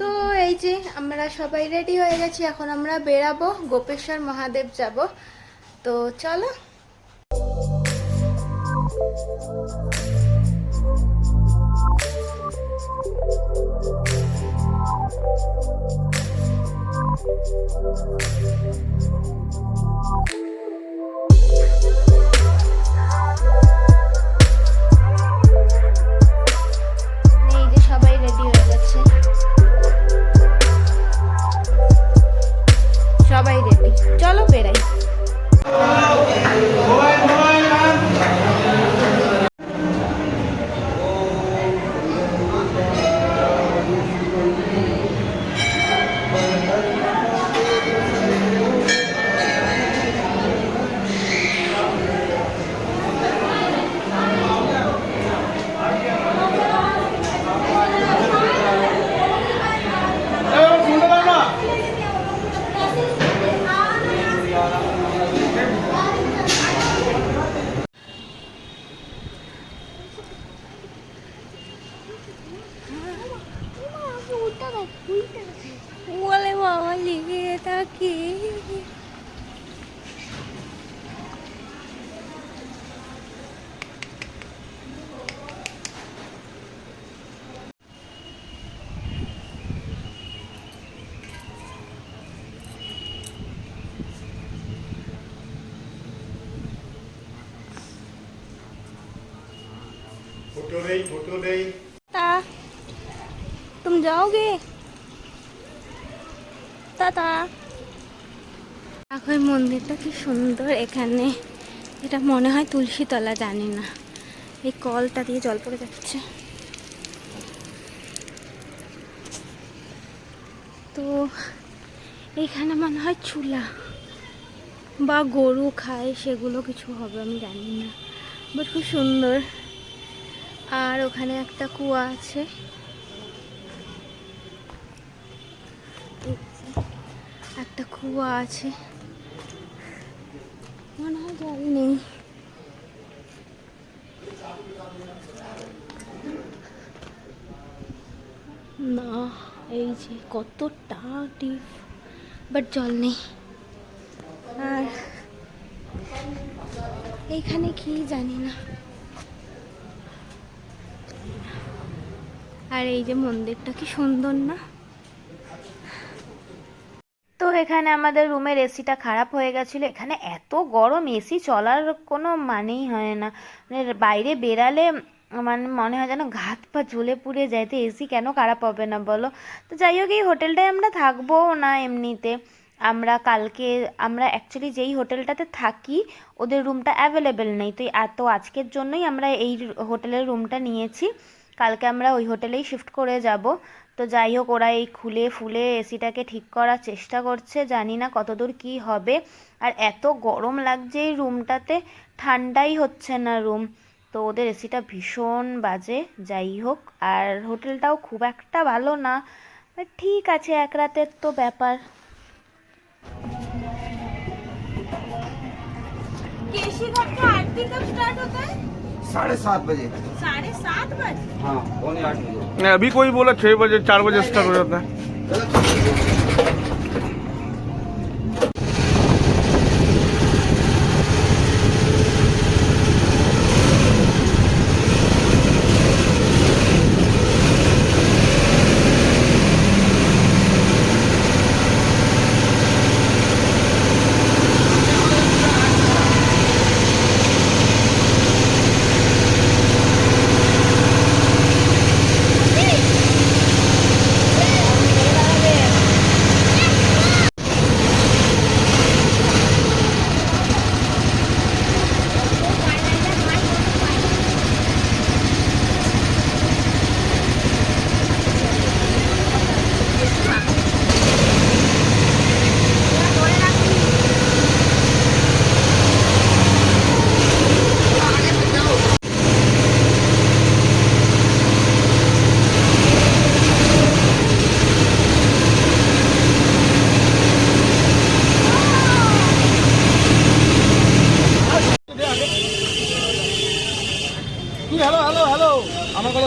তো এই যে আমরা সবাই রেডি হয়ে গেছি, এখন আমরা বেরাবো, গোপেশ্বর মহাদেব যাব। তো চলো। এই फोटो नहीं फोटो नहीं তা तुम जाओगे টাটা দেখো এই মন্দিরটা কি সুন্দর এখানে এটা মনে হয় তুলসীতলা জানি না এই কলটা দিয়ে জল পড়ে যাচ্ছে তো এখানে মনে হয় চুলা বা গরু খায় সেগুলো কিছু হবে আমি জানি না বাট খুব সুন্দর আর ওখানে একটা কুয়া আছে। একটা কুয়া আছে। মনে হয় জল নেই। না, এই যে কতটা ডিপ বাট জল নেই। আর এইখানে কি জানি না। আর এই যে মন্দিরটা কি সুন্দর না? তো এখানে আমাদের রুমের এসিটা খারাপ হয়ে গেছিল। এখানে এত গরম, এসি চলার কোনো মানেই হয় না। মানে বাইরে বেরালে মানে মনে হয় যেন ঘাত পা জ্বলে পুড়ে যায়। তো এসি কেন খারাপ হবে না বলো? তো যাই হোক, এই হোটেলটায় আমরা থাকব না এমনিতে। আমরা কালকে, আমরা অ্যাকচুয়ালি যেই হোটেলটাতে থাকি, ওদের রুমটা অ্যাভেলেবেল নেই। তো এত আজকের জন্যই আমরা এই হোটেলের রুমটা নিয়েছি। কালকে আমরা ওই হোটেলেই শিফট করে যাব। তো যাই হোক, ওরা এই খুলে ফুলে এসিটাকে ঠিক করার চেষ্টা করছে, জানি না কতদূর কি হবে। আর এত গরম লাগছে এই রুমটাতে ঠান্ডাই হচ্ছে না রুম তো ওদের এসিটা ভীষণ বাজে, যাই হোক। আর হোটেলটাও খুব একটা ভালো না ঠিক আছে, এক রাতের তো ব্যাপার। স্টার্ট হতে? साढ़े सात बजे। साढ़े सात बजे? हाँ पौने आठ बजे। नहीं, अभी कोई बोला छह बजे चार बजे स्टार्ट हो जाता है।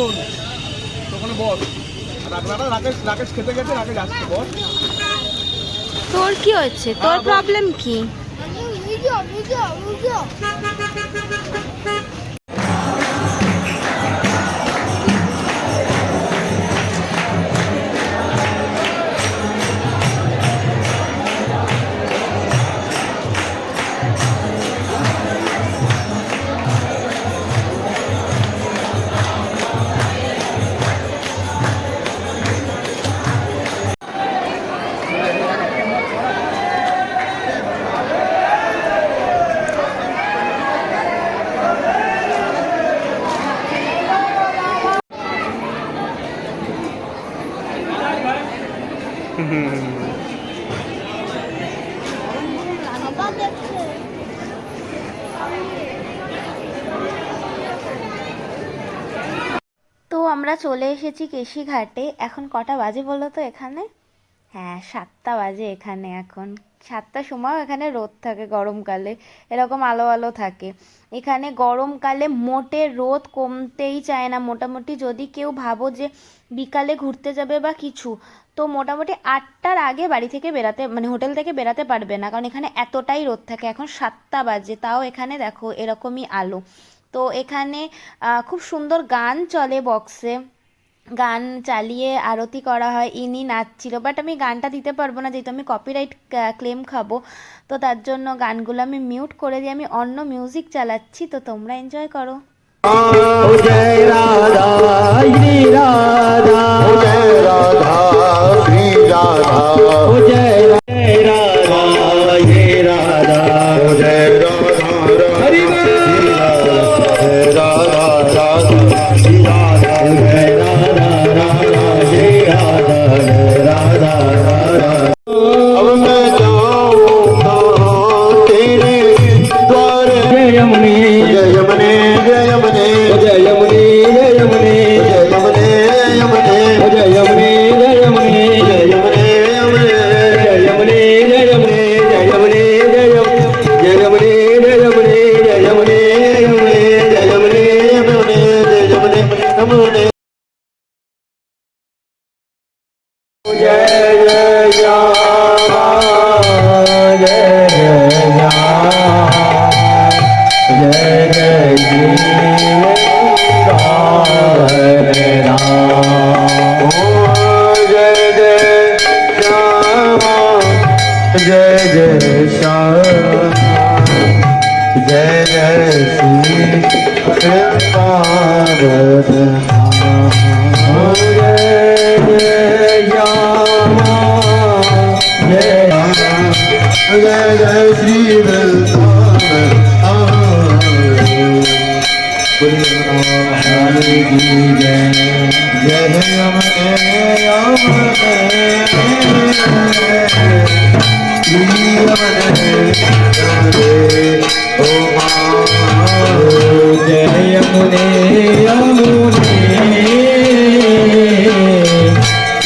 আমার ওখানে বস রাখলাটা রাকেশ রাকেশ খেতে গেছে রাকেশ আসছে বল। তোর কি হচ্ছে? তোর প্রবলেম কি? তো আমরা চলে এসেছি কেশিঘাটে। এখন কটা বাজে বলো তো এখানে? হ্যাঁ সাতটা বাজে এখানে এখন। সাতটার সময় এখানে রোদ থাকে গরমকালে, এরকম আলো আলো থাকে। এখানে গরমকালে মোটে রোদ কমতেই চায় না। মোটামুটি যদি কেউ ভাবো যে বিকালে ঘুরতে যাবে বা কিছু, তো মোটামুটি আটটার আগে বাড়ি থেকে বেরাতে মানে হোটেল থেকে বেরাতে পারবে না। কারণ এখানে এতটাই রোদ থাকে, এখন সাতটা বাজে, তাও এখানে দেখো এরকমই আলো। তো এখানে খুব সুন্দর গান চলে বক্সে গান চালিয়ে আরতি করা হয় ইনি নাচছিল। বাট আমি গানটা দিতে পারব না যেহেতু আমি কপিরাইট ক্লেম খাব। তো তার জন্য গানগুলো আমি মিউট করে দিয়ে আমি অন্য মিউজিক চালাচ্ছি। তো তোমরা এনজয় করো। জয় রাধা Hare Hare जय जय श्यामा जय जय श्री राम जय जय श्यामा जय जय श्यामा जय जय श्री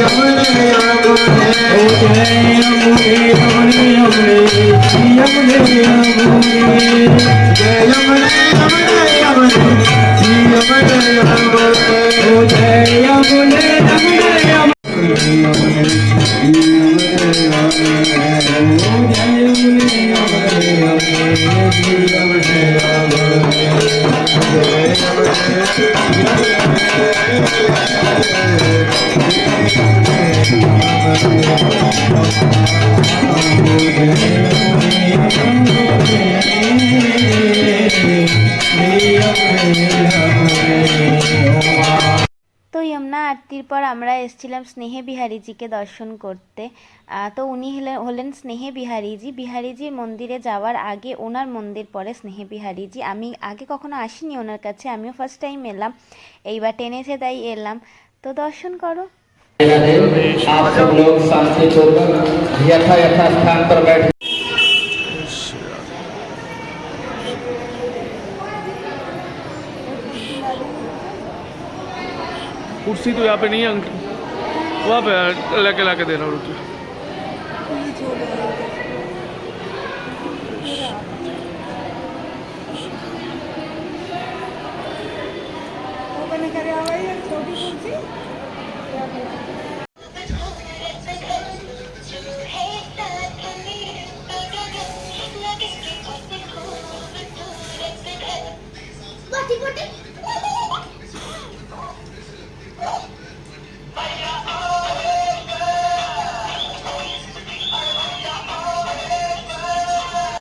श्री यमुने यमुने তো যমুনা আরতির পর আমরা এসেছিলাম স্নেহে বিহারীজিকে দর্শন করতে। তো উনি হলেন স্নেহে বিহারীজি। বিহারীজির মন্দিরে যাওয়ার আগে ওনার মন্দির পরে স্নেহে বিহারীজি। আমি আগে কখনো আসিনি ওনার কাছে, আমিও ফার্স্ট টাইম এলাম। এইবার টেনেছে তাই এলাম। তো দর্শন করো। आप सब लोग शांति पूर्वक यथा यथा स्थान पर बैठ कुर्सी तो यहाँ पे नहीं है वहाँ पे लेके लाके दे रहा हूँ रुकिए Thank you.